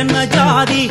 என்ன ஜாதி?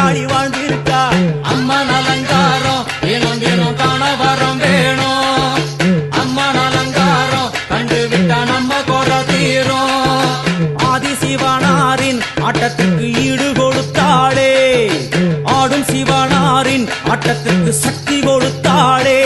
குறையின்றி வாழ்ந்திருக்கா? வாழ்ந்திருக்கார் அம்மன் அலங்காரம் தினம் தினம் காண வரம் வேணும். அம்மன் அலங்காரம் கண்டு விட்டா நம்ம குற தீரும். ஆதி சிவனாரின் ஆட்டத்துக்கு ஈடு கொடுத்தாளே. ஆடும் சிவனாரின் ஆட்டத்துக்கு சக்தி கொடுத்தாளே.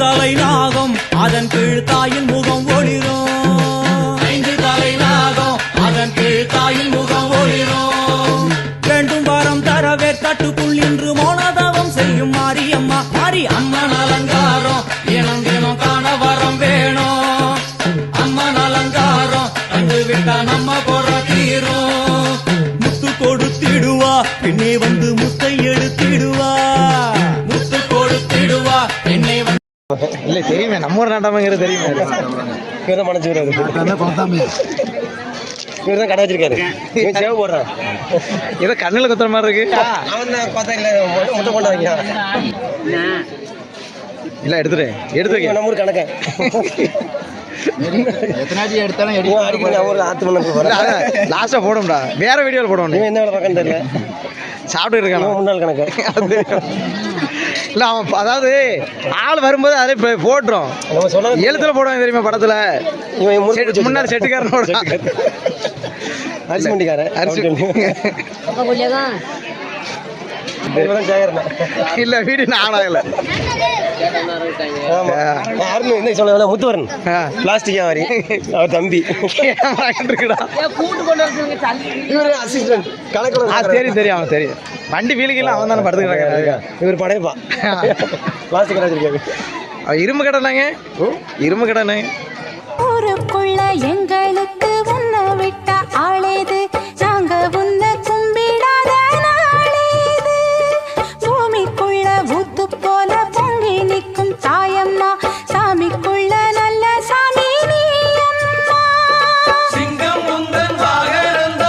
தலை நாகம் அதன் கீழ் தாயின் முகம் ஒளிரும். ஐந்து தலை நாகம் அதன் கீழ் தாயின் முகம் ஒளிரும். வேண்டும் வரம் தரவே கட்டுக்குள் இன்று மோனதவம் செய்யும் மாரியம்மா. மாரி அம்மன் அலங்காரம் தினம் தினம் காண வரம் வேணும். அம்மன் அலங்காரம் கண்டு விட்டா நம்ம குற தீரும். முத்து கொடுத்திடுவா பின்னே வந்து முத்தை எடுத்திடுவா. இல்ல தெரியுமே. நம்ம ஊர் நாட்டாமங்கிறது தெரியுமே. இவர் தான் மனசு இவர் தான் கடை வச்சிருக்காரு. இவன் சேவை போடுறான் ஏதோ கண்ணுல குத்துற மாதிரி இருக்கு. அவன் தான் பார்த்தா இல்லை முட்டை கொண்டாங்க இல்ல எடுத்துரு. எடுத்துருக்கேன். நம்ம ஊர் கணக்கன் இவன் அடிக்கடி நம்ம ஊர்ல ஆத்து மண்ணை போடுறான் லாஸ்டா போடும்டா. வேற வீடியோல போடுவோம் இவன் என்ன வேலை பார்க்கன்னு தெரியல. சாப்பிட்டு இருக்கான்? இவன் முன்னாள் கணக்கு. இல்ல அவன் அதாவது ஆள் வரும்போது அதே போ- போட்டுரும். எழுத்துல போடுவாங்க தெரியுமா படத்துல? இவன் முன்னாடி செட்டுக்காரனோட அரிசி மண்டிக்காரன். அரிசி இல்ல வீடு நான் ஆகல. ஆமா. யாருன்னு என்ன சொல்ல முத்துவரன். பிளாஸ்டிக் வியாபாரி அவர் தம்பி. இருக்குடா. இவர் அசிஸ்டன்ட் ஆ கணக்குல தெரியும் தெரியும் அவன் தெரியும். வண்டி வீலுக்கெல்லாம் அவன் தானே படுத்துக்கிறாங்க. இவர் படையப்பா பிளாஸ்டிக் கடை வச்சிருக்காரு. அவன் இரும்பு கடைனாங்க இரும்பு கடைனாங்க ஓ ஊருக்குள்ள எங்களுக்கு உன்னை விட்ட ஆளேது